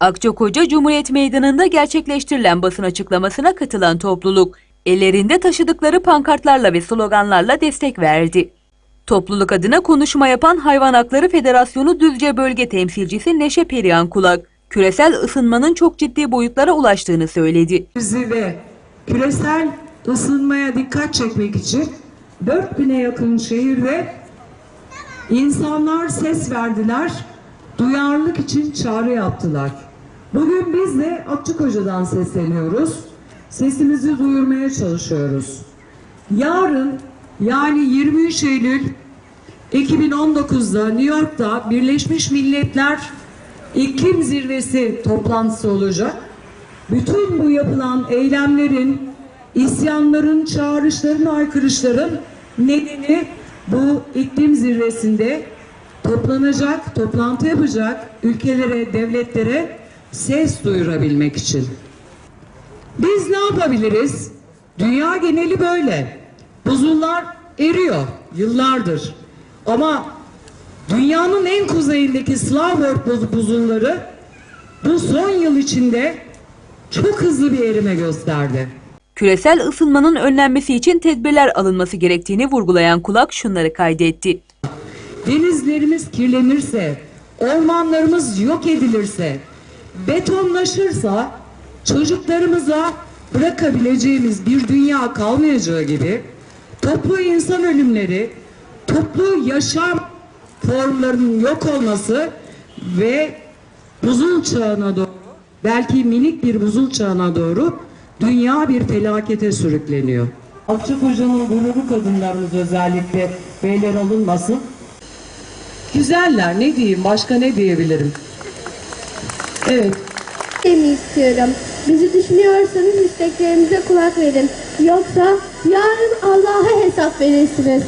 Akçakoca Cumhuriyet Meydanı'nda gerçekleştirilen basın açıklamasına katılan topluluk, ellerinde taşıdıkları pankartlarla ve sloganlarla destek verdi. Topluluk adına konuşma yapan Hayvan Hakları Federasyonu Düzce Bölge Temsilcisi Neşe Perihan Kulak, küresel ısınmanın çok ciddi boyutlara ulaştığını söyledi. Bizi ve küresel ısınmaya dikkat çekmek için 4000'e yakın şehirde insanlar ses verdiler, duyarlılık için çağrı yaptılar. Bugün biz de Akçakoca'dan sesleniyoruz. Sesimizi duyurmaya çalışıyoruz. Yarın yani 23 Eylül 2019'da New York'ta Birleşmiş Milletler İklim Zirvesi toplantısı olacak. Bütün bu yapılan eylemlerin, isyanların, çağrışların, aykırışların nedeni bu iklim zirvesinde toplanacak, toplantı yapacak ülkelere, devletlere ses duyurabilmek için. Biz ne yapabiliriz? Dünya geneli böyle. Buzullar eriyor yıllardır. Ama dünyanın en kuzeyindeki buz- buzulları bu son yıl içinde çok hızlı bir erime gösterdi. Küresel ısınmanın önlenmesi için tedbirler alınması gerektiğini vurgulayan Kulak şunları kaydetti. Denizlerimiz kirlenirse, ormanlarımız yok edilirse, betonlaşırsa çocuklarımıza bırakabileceğimiz bir dünya kalmayacağı gibi toplu insan ölümleri, toplu yaşam formlarının yok olması ve buzul çağına doğru belki minik bir buzul çağına doğru dünya bir felakete sürükleniyor. Akçakoca'nın gururu kadınlarımız özellikle beyler alınmasın. Güzeller ne diyeyim başka ne diyebilirim? Evet Demi istiyorum. Bizi düşünüyorsanız isteklerimize kulak verin. Yoksa yarın Allah'a hesap verirsiniz.